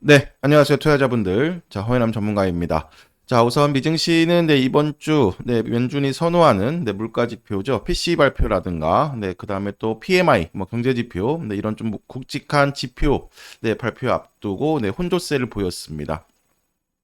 네, 안녕하세요, 투자자분들. 자, 허연남 전문가입니다. 자, 우선 미증시는 네, 이번 주 네, 연준이 선호하는 네, 물가 지표죠. PC 발표라든가, 네, 그다음에 또 PMI, 뭐 경제 지표, 네, 이런 좀 굵직한 지표 네, 발표 앞두고 네, 혼조세를 보였습니다.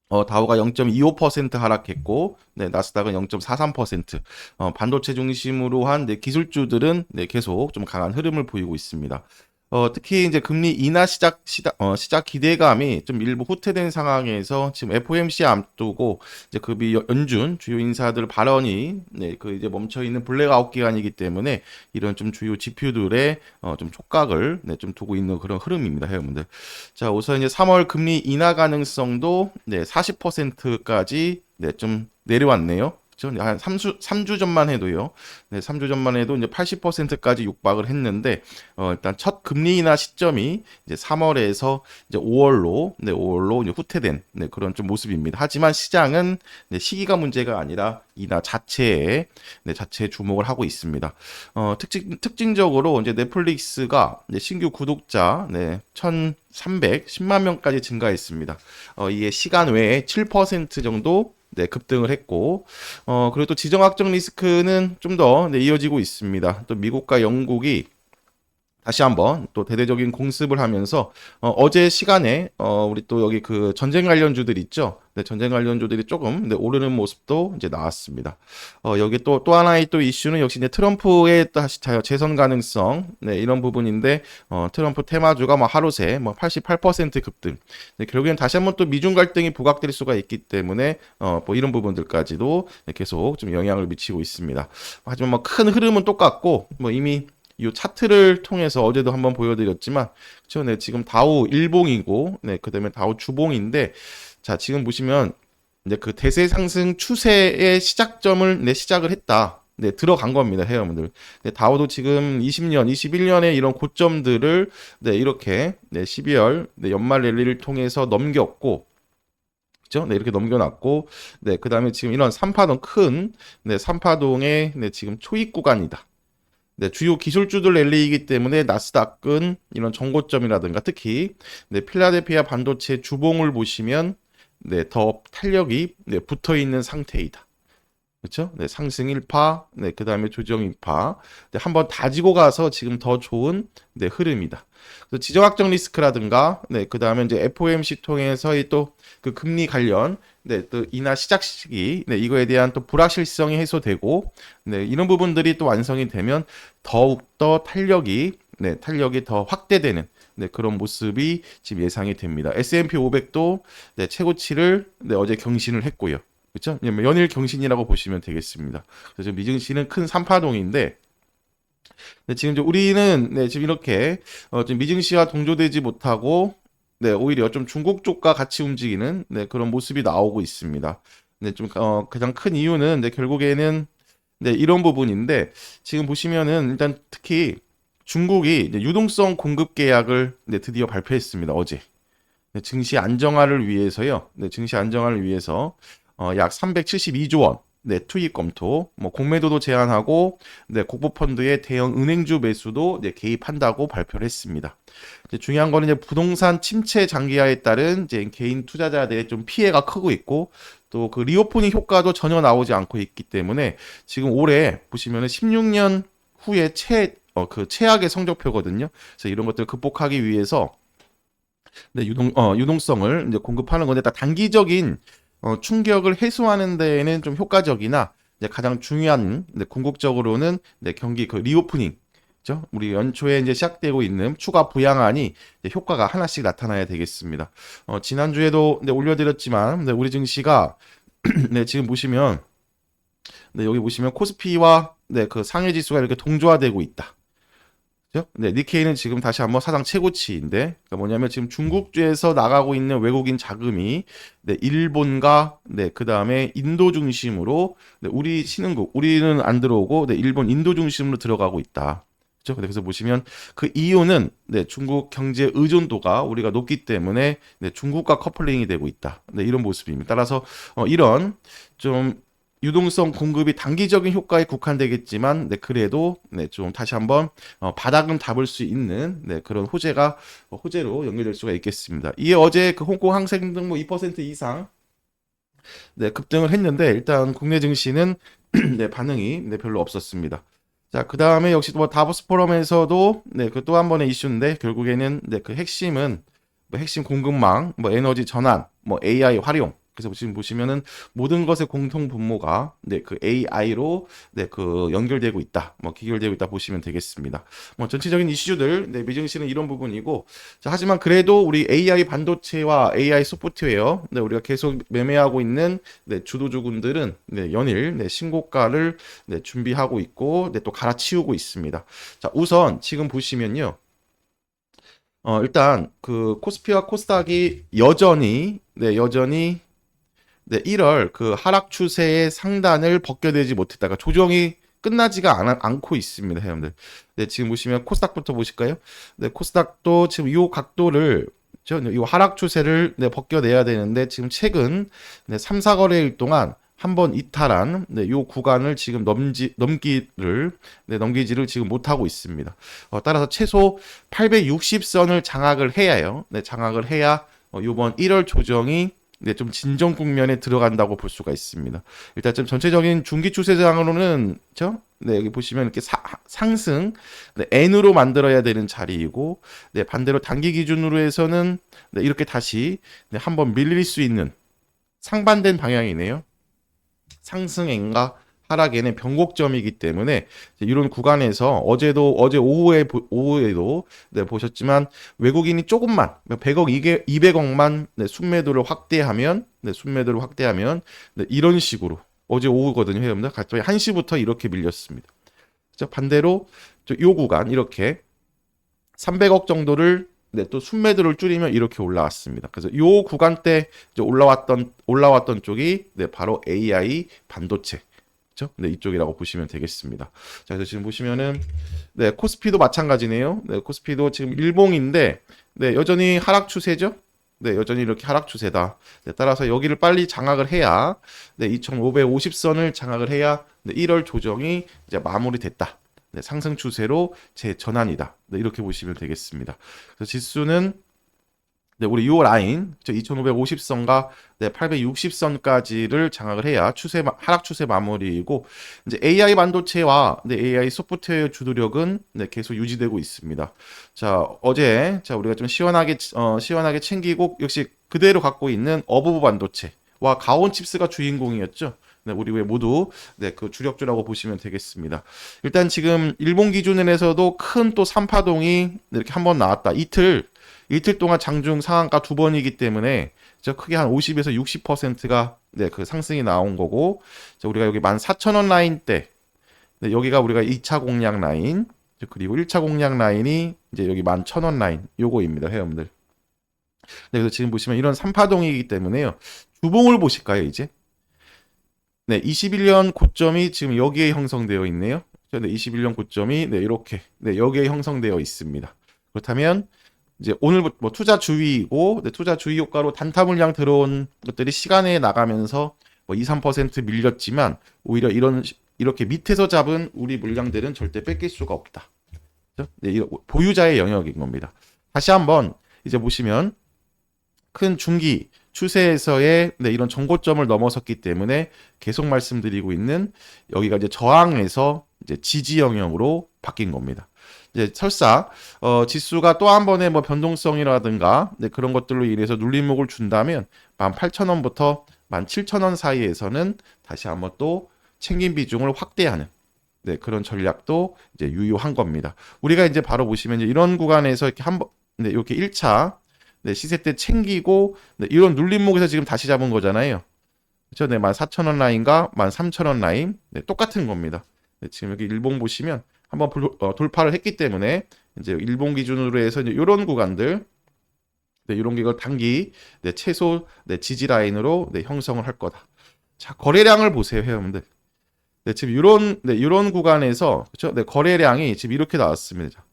어, 다우가 0.25% 하락했고, 네, 나스닥은 0.43%, 어, 반도체 중심으로 한 네, 기술주들은 네, 계속 좀 강한 흐름을 보이고 있습니다. 어, 특히 이제 금리 인하 시작, 시작, 어, 시작 기대감이 좀 일부 후퇴된 상황에서 지금 FOMC 앞두고 이제 그비 연준 주요 인사들 발언이 네, 그 이제 멈춰 있는 블랙아웃 기간이기 때문에 이런 좀 주요 지표들의 어, 좀 촉각을 네, 좀 두고 있는 그런 흐름입니다, 회원분들. 자, 우선 이제 3월 금리 인하 가능성도 네, 40%까지 네, 좀 내려왔네요. 한 3주, 3주 전만 해도요. 네, 3주 전만 해도 이제 80%까지 육박을 했는데, 어, 일단 첫 금리 인하 시점이 이제 3월에서 이제 5월로, 네, 5월로 이제 후퇴된, 네, 그런 좀 모습입니다. 하지만 시장은 네, 시기가 문제가 아니라 인하 자체에, 네, 자체에 주목을 하고 있습니다. 어, 특징, 특징적으로 이제 넷플릭스가 이제 신규 구독자, 네, 1,310만 명까지 증가했습니다. 어, 이게 시간 외에 7% 정도 네, 급등을 했고, 어, 그리고 또 지정학적 리스크는 좀더 네, 이어지고 있습니다. 또 미국과 영국이 다시 한번 또 대대적인 공습을 하면서 어, 제 시간에 어, 우리 또 여기 그 전쟁 관련주들 있죠. 네, 전쟁 관련주들이 조금 네, 오르는 모습도 이제 나왔습니다. 어, 여기 또또 하나의 또 이슈는 역시 이제 트럼프의 다시 재선 가능성 네, 이런 부분인데 어, 트럼프 테마주가 뭐 하루 새 뭐 88% 급등. 네, 결국엔 다시 한번 또 미중 갈등이 부각될 수가 있기 때문에 어, 뭐 이런 부분들까지도 네, 계속 좀 영향을 미치고 있습니다. 하지만 뭐 큰 흐름은 똑같고 뭐 이미 이 차트를 통해서 어제도 한번 보여드렸지만, 그렇죠? 네, 지금 다우 일봉이고, 네, 그다음에 다우 주봉인데, 자, 지금 보시면 이제 그 대세 상승 추세의 시작점을 내 시작을 했다. 네, 들어간 겁니다, 회원분들. 네, 다우도 지금 20년, 21년의 이런 고점들을 네, 이렇게 네, 12월 네, 연말 랠리를 통해서 넘겼고? 네, 이렇게 넘겨놨고, 네, 그 다음에 지금 이런 3파동 큰, 네, 3파동의 네, 지금 초입 구간이다. 네, 주요 기술주들 랠리이기 때문에 나스닥은 이런 정고점이라든가 특히 네, 필라델피아 반도체 주봉을 보시면 네, 더 탄력이 네, 붙어 있는 상태이다. 그렇죠? 네, 상승 1파, 네, 그다음에 조정 2파. 네, 한번 다지고 가서 지금 더 좋은 네, 흐름이다. 그래서 지정학적 리스크라든가 네, 그다음에 이제 FOMC 통해서의 또 그 금리 관련 네, 또 인하 시작 시기, 네, 이거에 대한 또 불확실성이 해소되고, 네, 이런 부분들이 또 완성이 되면 더욱 더 탄력이, 네, 탄력이 더 확대되는, 네, 그런 모습이 지금 예상이 됩니다. S&P 500도, 네, 최고치를, 네, 어제 경신을 했고요. 그렇죠? 연일 경신이라고 보시면 되겠습니다. 그래서 미증시는 큰 삼파동인데, 네, 지금 우리는 네, 지금 이렇게 어, 지금 미증시와 동조되지 못하고 네, 오히려 좀 중국 쪽과 같이 움직이는 네, 그런 모습이 나오고 있습니다. 네, 좀 어, 가장 큰 이유는 네, 결국에는 네, 이런 부분인데 지금 보시면은 일단 특히 중국이 네, 유동성 공급 계약을 네, 드디어 발표했습니다. 어제. 네, 증시 안정화를 위해서요. 네, 증시 안정화를 위해서 어, 약 372조 원 네, 투입 검토, 뭐 공매도도 제한하고, 네, 국부펀드의 대형 은행주 매수도 네, 개입한다고 발표를 했습니다. 이제 중요한 거는 이제 부동산 침체 장기화에 따른 이제 개인 투자자들의 좀 피해가 크고 있고, 또 그 리오프닝 효과도 전혀 나오지 않고 있기 때문에 지금 올해 보시면은 16년 후에 최, 어, 그 최악의 성적표거든요. 그래서 이런 것들을 극복하기 위해서 네, 유동, 어, 유동성을 이제 공급하는 건데, 딱 단기적인 어, 충격을 해소하는 데에는 좀 효과적이나 이제 가장 중요한 네, 궁극적으로는 네, 경기 그 리오프닝 죠 우리 연초에 이제 시작되고 있는 추가 부양안이 효과가 하나씩 나타나야 되겠습니다. 어, 지난주에도 네, 올려드렸지만 네, 우리 증시가 네, 지금 보시면 네, 여기 보시면 코스피와 네, 그 상해 지수가 이렇게 동조화되고 있다. 네, 니케이는 지금 다시 한번 사상 최고치인데, 그러니까 뭐냐면 지금 중국주에서 나가고 있는 외국인 자금이 네, 일본과 네, 그 다음에 인도 중심으로 네, 우리 신흥국, 우리는 안 들어오고 네, 일본, 인도 중심으로 들어가고 있다. 그죠? 그래서 보시면 그 이유는 네, 중국 경제 의존도가 우리가 높기 때문에 네, 중국과 커플링이 되고 있다. 네, 이런 모습입니다. 따라서 어, 이런 좀 유동성 공급이 단기적인 효과에 국한되겠지만 네 그래도 네 좀 다시 한번 어, 바닥은 잡을 수 있는 네 그런 호재가 어, 호재로 연결될 수가 있겠습니다. 이에 어제 그 홍콩 항생등 뭐2% 이상 네 급등을 했는데 일단 국내 증시는 네 반응이 네 별로 없었습니다. 자, 그 다음에 역시 뭐 다보스 포럼에서도 네, 그 또 한 번의 이슈인데 결국에는 네, 그 핵심은 뭐 핵심 공급망, 뭐 에너지 전환, 뭐 AI 활용. 그래서 지금 보시면은 모든 것의 공통 분모가 네, 그 AI로 네, 그 연결되고 있다. 뭐 기결되고 있다 보시면 되겠습니다. 뭐 전체적인 이슈들 네, 미증시는 이런 부분이고 자, 하지만 그래도 우리 AI 반도체와 AI 소프트웨어 네, 우리가 계속 매매하고 있는 네, 주도주군들은 네, 연일 네, 신고가를 네, 준비하고 있고 네, 또 갈아치우고 있습니다. 자, 우선 지금 보시면요. 어, 일단 그 코스피와 코스닥이 여전히 네, 여전히 네, 1월 그 하락 추세의 상단을 벗겨내지 못했다가 조정이 끝나지가 않, 않고 있습니다, 회원들. 네, 지금 보시면 코스닥부터 보실까요? 네, 코스닥도 지금 이 각도를 이 하락 추세를 네, 벗겨내야 되는데 지금 최근 네, 3, 4거래일 동안 한번 이탈한 네, 요 구간을 지금 넘지 넘기를 네, 넘기지를 지금 못 하고 있습니다. 어, 따라서 최소 860선을 장악을 해야요. 네, 장악을 해야 어, 이번 1월 조정이 네, 좀 진정 국면에 들어간다고 볼 수가 있습니다. 일단 좀 전체적인 중기 추세장으로는 저 네, 여기 보시면 이렇게 사, 상승 네, N으로 만들어야 되는 자리이고 네, 반대로 단기 기준으로 해서는 네, 이렇게 다시 네, 한번 밀릴 수 있는 상반된 방향이네요. 상승행과 하락에는 변곡점이기 때문에 이런 구간에서 어제도 어제 오후에 오후에도 네, 보셨지만 외국인이 조금만 100억 200, 200억만 네, 순매도를 확대하면 네, 순매도를 확대하면 네, 이런 식으로 어제 오후거든요, 여러분들. 갑자기 1시부터 이렇게 밀렸습니다. 자, 반대로 요 구간 이렇게 300억 정도를 네, 또 순매도를 줄이면 이렇게 올라왔습니다. 그래서 요 구간 때 올라왔던 올라왔던 쪽이 네, 바로 AI 반도체. 그렇죠? 네, 이쪽이라고 보시면 되겠습니다. 자, 그래서 지금 보시면은 네, 코스피도 마찬가지네요. 네, 코스피도 지금 일봉인데 네, 여전히 하락 추세죠? 네, 여전히 이렇게 하락 추세다. 네, 따라서 여기를 빨리 장악을 해야 네, 2,550선을 장악을 해야 네, 1월 조정이 이제 마무리됐다. 네, 상승 추세로 재전환이다. 네, 이렇게 보시면 되겠습니다. 그래서 지수는 네, 우리 요 라인 2,550선과 네, 860선까지를 장악을 해야 추세 하락 추세 마무리이고 이제 AI 반도체와 네, AI 소프트웨어 주도력은 네, 계속 유지되고 있습니다. 자 어제 자 우리가 좀 시원하게 어, 시원하게 챙기고 역시 그대로 갖고 있는 어부부 반도체와 가온 칩스가 주인공이었죠. 네, 우리 왜 모두 네, 그 주력주라고 보시면 되겠습니다. 일단 지금 일본 기준에서도 큰 또 삼파동이 이렇게 한번 나왔다. 이틀 이틀 동안 장중 상한가 두 번이기 때문에 저 크게 한 50에서 60%가 네, 그 상승이 나온 거고 자, 우리가 여기 14,000원 라인 때 네, 여기가 우리가 2차 공략 라인 그리고 1차 공략 라인이 이제 여기 11,000원 라인 요거입니다. 회원들. 네, 그래서 지금 보시면 이런 삼파동이기 때문에요. 주봉을 보실까요, 이제? 네, 21년 고점이 지금 여기에 형성되어 있네요. 네, 21년 고점이 네, 이렇게 네, 여기에 형성되어 있습니다. 그렇다면 이제 오늘 뭐 투자 주의고 네, 투자 주의 효과로 단타 물량 들어온 것들이 시간에 나가면서 뭐 2, 3% 밀렸지만 오히려 이런 이렇게 밑에서 잡은 우리 물량들은 절대 뺏길 수가 없다. 네, 보유자의 영역인 겁니다. 다시 한번 이제 보시면 큰 중기 추세에서의 네, 이런 정고점을 넘어섰기 때문에 계속 말씀드리고 있는 여기가 이제 저항에서 이제 지지 영역으로 바뀐 겁니다. 이제 설사 어, 지수가 또 한 번의 뭐 변동성이라든가 네, 그런 것들로 인해서 눌림목을 준다면 18,000원부터 17,000원 사이에서는 다시 한번 또 챙긴 비중을 확대하는 네, 그런 전략도 이제 유효한 겁니다. 우리가 이제 바로 보시면 이제 이런 구간에서 이렇게 한번 네, 이렇게 1차 네, 시세 때 챙기고 네, 이런 눌림목에서 지금 다시 잡은 거잖아요. 그렇죠? 네, 14,000원 라인과 13,000원 라인 네, 똑같은 겁니다. 네, 지금 여기 일봉 보시면 한번 불, 어, 돌파를 했기 때문에 이제 일본 기준으로 해서 이제 이런 구간들 네, 이런 게 단기 네, 최소 네, 지지 라인으로 네, 형성을 할 거다. 자, 거래량을 보세요, 회원들. 네, 지금 이런 네, 이런 구간에서 그렇죠? 네, 거래량이 지금 이렇게 나왔습니다.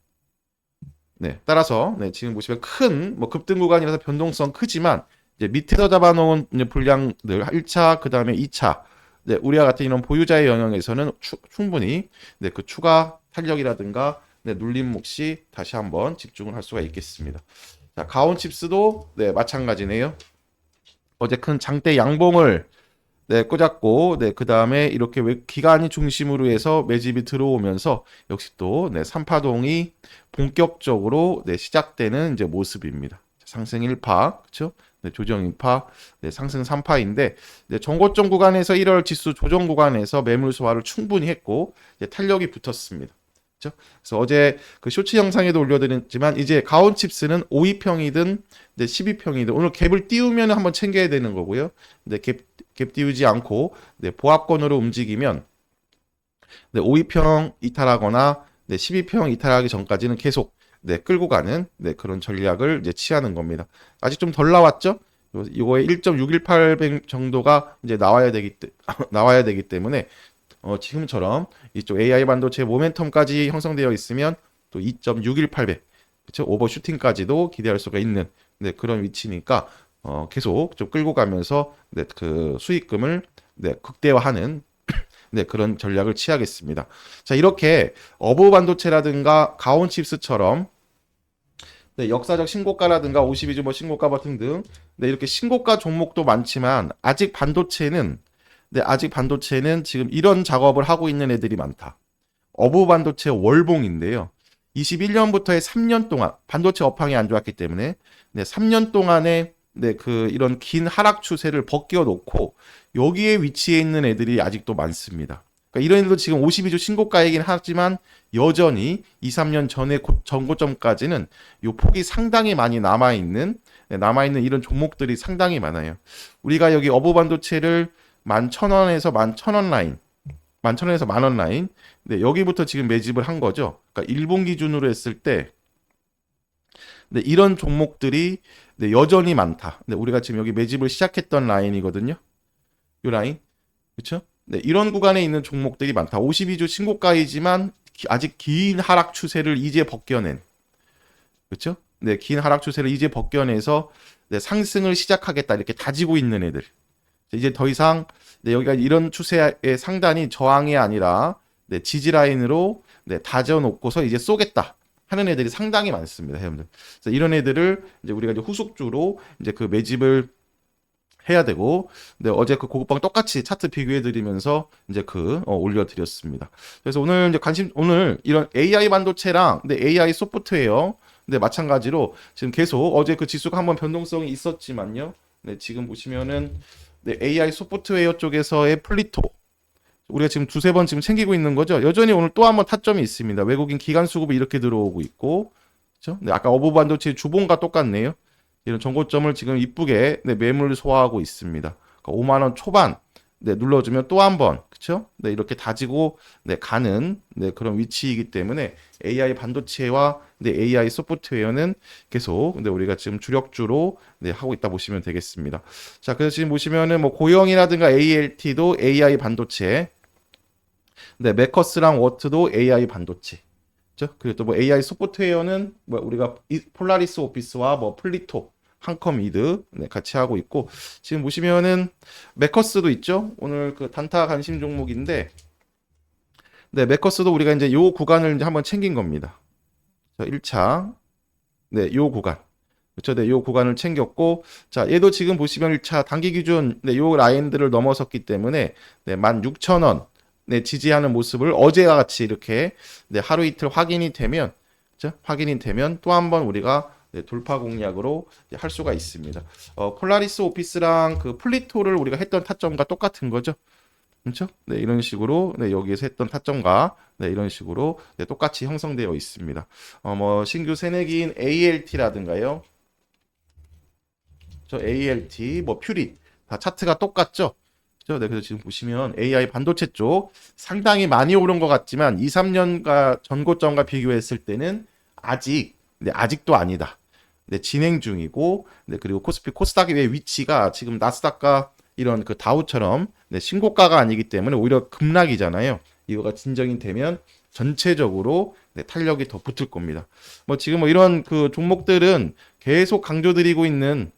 네, 따라서 네, 지금 보시면 큰 뭐 급등 구간이라서 변동성 크지만 이제 밑에서 잡아놓은 이제 분량들 1차 그 다음에 2차 네, 우리와 같은 이런 보유자의 영역에서는 추- 충분히 네, 그 추가 탄력이라든가 네, 눌림 몫이 다시 한번 집중을 할 수가 있겠습니다. 자, 가온 칩스도 네, 마찬가지네요. 어제 큰 장대 양봉을 네, 꽂았고, 네, 그 다음에 이렇게 외- 기간이 중심으로 해서 매집이 들어오면서 역시 또, 네, 삼파동이 본격적으로, 네, 시작되는 이제 모습입니다. 상승 1파, 그쵸? 네, 조정 2파, 네, 상승 3파인데, 네, 정고점 구간에서 1월 지수 조정 구간에서 매물 소화를 충분히 했고, 이제 탄력이 붙었습니다. 그죠? 그래서 어제 그 쇼츠 영상에도 올려드렸지만, 이제 가온 칩스는 5위평이든, 네, 12평이든, 오늘 갭을 띄우면 한번 챙겨야 되는 거고요. 네, 갭, 갭 띄우지 않고, 네, 보합권으로 움직이면, 네, 5위평 이탈하거나, 네, 12평 이탈하기 전까지는 계속, 네, 끌고 가는, 네, 그런 전략을 이제 취하는 겁니다. 아직 좀 덜 나왔죠? 요- 요거의 1.618 정도가 이제 나와야 되기, 때- 나와야 되기 때문에, 어, 지금처럼 이쪽 AI 반도체 모멘텀까지 형성되어 있으면 또 2.618배, 그쵸? 오버슈팅까지도 기대할 수가 있는, 네, 그런 위치니까, 어, 계속 좀 끌고 가면서, 네, 그 수익금을, 네, 극대화하는, 네, 그런 전략을 취하겠습니다. 자, 이렇게 어부 반도체라든가 가온 칩스처럼 네, 역사적 신고가라든가 52주 뭐 신고가 버튼 등 네, 이렇게 신고가 종목도 많지만 아직 반도체는 네, 아직 반도체는 지금 이런 작업을 하고 있는 애들이 많다. 어부 반도체 월봉인데요. 21년부터의 3년 동안 반도체 업황이 안 좋았기 때문에 네, 3년 동안의 네, 그 이런 긴 하락 추세를 벗겨 놓고 여기에 위치해 있는 애들이 아직도 많습니다. 그러니까 이런 애들도 지금 52주 신고가이긴 하지만 여전히 2, 3년 전의 고- 전고점까지는 요 폭이 상당히 많이 남아 있는 남아 있는 이런 종목들이 상당히 많아요. 우리가 여기 어부 반도체를 11,000원에서 11,000원 라인, 11,000원에서 만원 라인, 네, 여기부터 지금 매집을 한 거죠. 그러니까 일본 기준으로 했을 때 네, 이런 종목들이 네, 여전히 많다. 네, 우리가 지금 여기 매집을 시작했던 라인이거든요. 이 라인. 그렇죠? 네, 이런 구간에 있는 종목들이 많다. 52주 신고가이지만 기- 아직 긴 하락 추세를 이제 벗겨낸. 그렇죠? 네, 긴 하락 추세를 이제 벗겨내서 네, 상승을 시작하겠다 이렇게 다지고 있는 애들. 이제 더 이상 네, 여기가 이런 추세의 상단이 저항이 아니라 네, 지지 라인으로 네, 다져 놓고서 이제 쏘겠다 하는 애들이 상당히 많습니다, 여러분들. 그래서 이런 애들을 이제 우리가 이제 후속주로 이제 그 매집을 해야 되고, 네, 어제 그 고급방 똑같이 차트 비교해 드리면서 이제 그 어, 올려드렸습니다. 그래서 오늘 이제 관심 오늘 이런 AI 반도체랑 네, AI 소프트웨어 네, 마찬가지로 지금 계속 어제 그 지수가 한번 변동성이 있었지만요. 네, 지금 보시면은 네, AI 소프트웨어 쪽에서의 플리토 우리가 지금 두세 번 지금 챙기고 있는 거죠. 여전히 오늘 또 한 번 타점이 있습니다. 외국인 기관 수급이 이렇게 들어오고 있고, 그렇죠? 네, 아까 어부 반도체 주봉과 똑같네요. 이런 정고점을 지금 이쁘게 네, 매물 소화하고 있습니다. 그러니까 5만 원 초반 네, 눌러주면 또 한 번, 그렇죠? 네, 이렇게 다지고 네, 가는 네, 그런 위치이기 때문에 AI 반도체와 네, AI 소프트웨어는 계속 네, 우리가 지금 주력주로 네, 하고 있다 보시면 되겠습니다. 자, 그래서 지금 보시면은 뭐 고영이라든가 ALT도 AI 반도체, 네, 메커스랑 워트도 AI 반도체. 그리고 또 뭐 AI 소프트웨어는 뭐 우리가 이- 폴라리스 오피스와 뭐 플리토, 한컴 이드 네, 같이 하고 있고 지금 보시면은 메커스도 있죠. 오늘 그 단타 관심 종목인데 네, 메커스도 우리가 이제 요 구간을 이제 한번 챙긴 겁니다. 자, 1차 네, 요 구간. 그렇죠. 네, 요 구간을 챙겼고 자, 얘도 지금 보시면 1차 단기 기준 네, 요 라인들을 넘어섰기 때문에 네, 16,000원 네, 지지하는 모습을 어제와 같이 이렇게 네, 하루 이틀 확인이 되면? 확인이 되면 또 한번 우리가 네, 돌파 공략으로 할 수가 있습니다. 어, 폴라리스 오피스랑 그 플리토를 우리가 했던 타점과 똑같은 거죠. 그렇죠? 네, 이런 식으로 네, 여기에서 했던 타점과 네, 이런 식으로 네, 똑같이 형성되어 있습니다. 어, 뭐 신규 새내기인 ALT라든가요. 저 ALT, 뭐 퓨리 다 차트가 똑같죠. 그죠? 네, 그래서 지금 보시면 AI 반도체 쪽 상당히 많이 오른 것 같지만 2, 3년과 전고점과 비교했을 때는 아직 네, 아직도 아니다. 네, 진행 중이고 네, 그리고 코스피 코스닥의 위치가 지금 나스닥과 이런 그 다우처럼 네, 신고가가 아니기 때문에 오히려 급락이잖아요. 이거가 진정이 되면 전체적으로 네, 탄력이 더 붙을 겁니다. 뭐 지금 뭐 이런 그 종목들은 계속 강조드리고 있는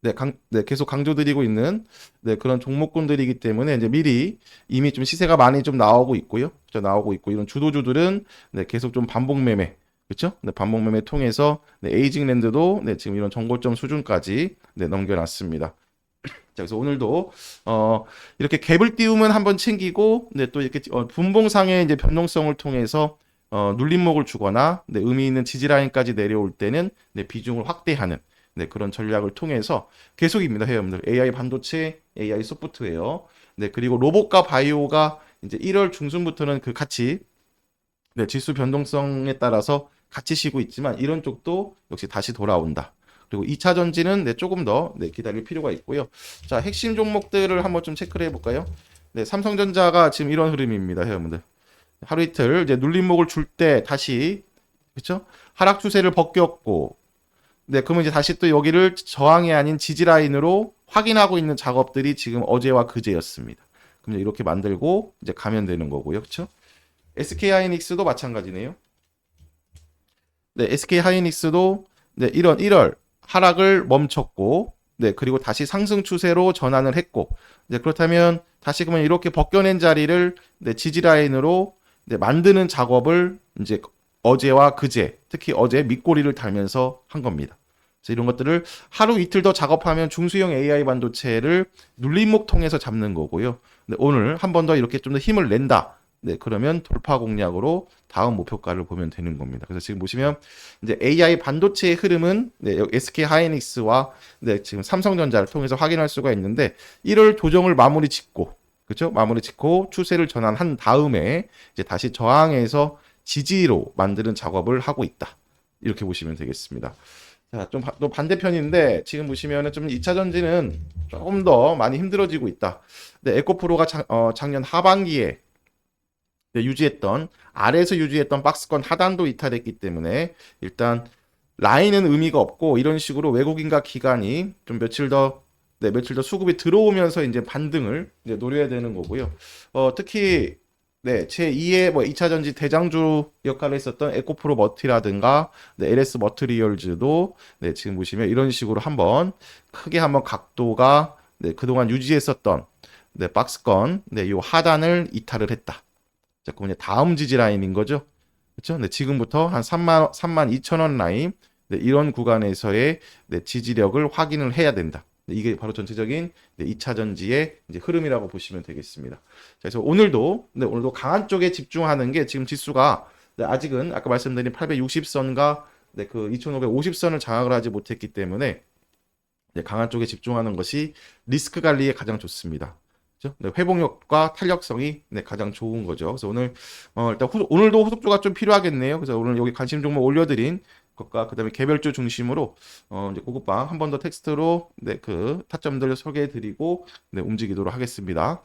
네, 강, 네, 계속 강조드리고 있는 네, 그런 종목군들이기 때문에 이제 미리 이미 좀 시세가 많이 좀 나오고 있고요. 저 나오고 있고 이런 주도주들은 네, 계속 좀 반복 매매 그렇죠? 네, 반복 매매 통해서 네, 에이징랜드도 네, 지금 이런 정고점 수준까지 네, 넘겨놨습니다. 자, 그래서 오늘도 어, 이렇게 갭을 띄우면 한번 챙기고 네, 또 이렇게 어, 분봉상의 이제 변동성을 통해서 어, 눌림목을 주거나 네, 의미 있는 지지 라인까지 내려올 때는 네, 비중을 확대하는 네, 그런 전략을 통해서 계속입니다, 회원들. AI 반도체, AI 소프트웨어, 네, 그리고 로봇과 바이오가 이제 1월 중순부터는 그 같이 네, 지수 변동성에 따라서 같이 쉬고 있지만 이런 쪽도 역시 다시 돌아온다. 그리고 2차 전지는 네, 조금 더 네, 기다릴 필요가 있고요. 자, 핵심 종목들을 한번 좀 체크를 해볼까요? 네, 삼성전자가 지금 이런 흐름입니다, 회원분들. 하루 이틀 이제 눌림목을 줄 때 다시 그렇죠? 하락 추세를 벗겼고 네, 그러면 이제 다시 또 여기를 저항이 아닌 지지 라인으로 확인하고 있는 작업들이 지금 어제와 그제였습니다. 그럼 이렇게 만들고 이제 가면 되는 거고요. 그렇죠? SK 하이닉스도 마찬가지네요. 네, SK 하이닉스도 네, 이런 1월 하락을 멈췄고 네, 그리고 다시 상승 추세로 전환을 했고 네, 그렇다면 다시 그러면 이렇게 벗겨낸 자리를 네, 지지 라인으로 네, 만드는 작업을 이제 어제와 그제, 특히 어제 밑꼬리를 달면서 한 겁니다. 그래서 이런 것들을 하루 이틀 더 작업하면 중수형 AI 반도체를 눌림목 통해서 잡는 거고요. 네, 오늘 한 번 더 이렇게 좀 더 힘을 낸다. 네, 그러면 돌파 공략으로 다음 목표가를 보면 되는 겁니다. 그래서 지금 보시면 이제 AI 반도체의 흐름은 네, SK 하이닉스와 네, 지금 삼성전자를 통해서 확인할 수가 있는데 1월 조정을 마무리 짓고 그렇죠? 마무리 짓고 추세를 전환한 다음에 이제 다시 저항에서 지지로 만드는 작업을 하고 있다. 이렇게 보시면 되겠습니다. 자, 좀 또 반대편인데 지금 보시면은 좀 2차 전지는 조금 더 많이 힘들어지고 있다. 네, 에코프로가 작, 어, 작년 하반기에 네, 유지했던 아래에서 유지했던 박스권 하단도 이탈했기 때문에 일단 라인은 의미가 없고 이런 식으로 외국인과 기관이 좀 며칠 더 네, 며칠 더 수급이 들어오면서 이제 반등을 이제 노려야 되는 거고요. 어, 특히 네, 제2의 뭐 2차 전지 대장주 역할을 했었던 에코프로 머티라든가 네, LS 머트리얼즈도 네, 지금 보시면 이런 식으로 한번 크게 한번 각도가 네, 그동안 유지했었던 네, 박스권 네, 요 하단을 이탈을 했다. 자, 그럼 이제 다음 지지 라인인 거죠. 그렇죠? 네, 지금부터 한 3만 3만 2천 원 라인 네, 이런 구간에서의 네, 지지력을 확인을 해야 된다. 네, 이게 바로 전체적인 네, 2차 전지의 이제 흐름이라고 보시면 되겠습니다. 자, 그래서 오늘도 네, 오늘도 강한 쪽에 집중하는 게 지금 지수가 네, 아직은 아까 말씀드린 860선과 네, 그 2550선을 장악을 하지 못했기 때문에 네, 강한 쪽에 집중하는 것이 리스크 관리에 가장 좋습니다. 그죠? 네, 회복력과 탄력성이 네, 가장 좋은 거죠. 그래서 오늘 어, 일단 후, 오늘도 후속주가 좀 필요하겠네요. 그래서 오늘 여기 관심 종목 올려드린 것과 그다음에 개별주 중심으로 어, 이제 고급방 한 번 더 텍스트로 네, 그 타점들 소개해드리고 네, 움직이도록 하겠습니다.